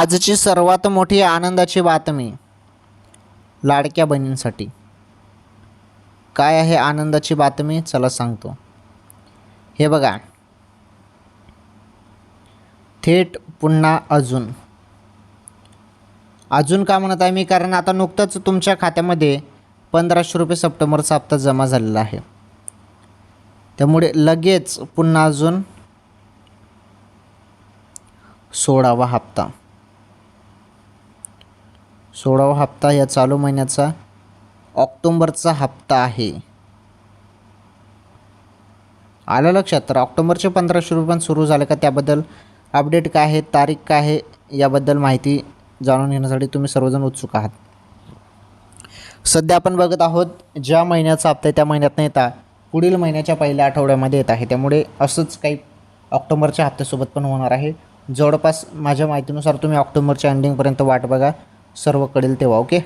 आजची सर्वात मोठी आनंदाची बातमी लाडक्या बहिणींसाठी. काय आहे आनंदाची बातमी? चला सांगतो. हे बघा. थेट पुन्हा अजून. अजून का म्हणत आहे मी? कारण आता नुकतंच तुमच्या खात्यामध्ये पंधराशे रुपये सप्टेंबरचा हप्ता जमा झालेला आहे. त्यामुळे लगेच पुन्हा अजून सोळावा हप्ता. सोळावा हप्ता या चालू महिन्याचा ऑक्टोंबरचा हप्ता आहे. आलं लक्षात? तर ऑक्टोबरचे पंधराशे रुपये पण सुरू झाले का त्याबद्दल अपडेट काय आहे तारीख काय आहे याबद्दल माहिती जाणून घेण्यासाठी तुम्ही सर्वजण उत्सुक आहात. सध्या आपण बघत आहोत ज्या महिन्याचा हप्ता आहे त्या महिन्यात न येता पुढील महिन्याच्या पहिल्या आठवड्यामध्ये येत आहे. त्यामुळे असंच काही ऑक्टोबरच्या हप्त्यासोबत पण होणार आहे. जवळपास माझ्या माहितीनुसार तुम्ही ऑक्टोबरच्या एंडिंगपर्यंत वाट बघा. सर्व कळेल तेव्हा ओके?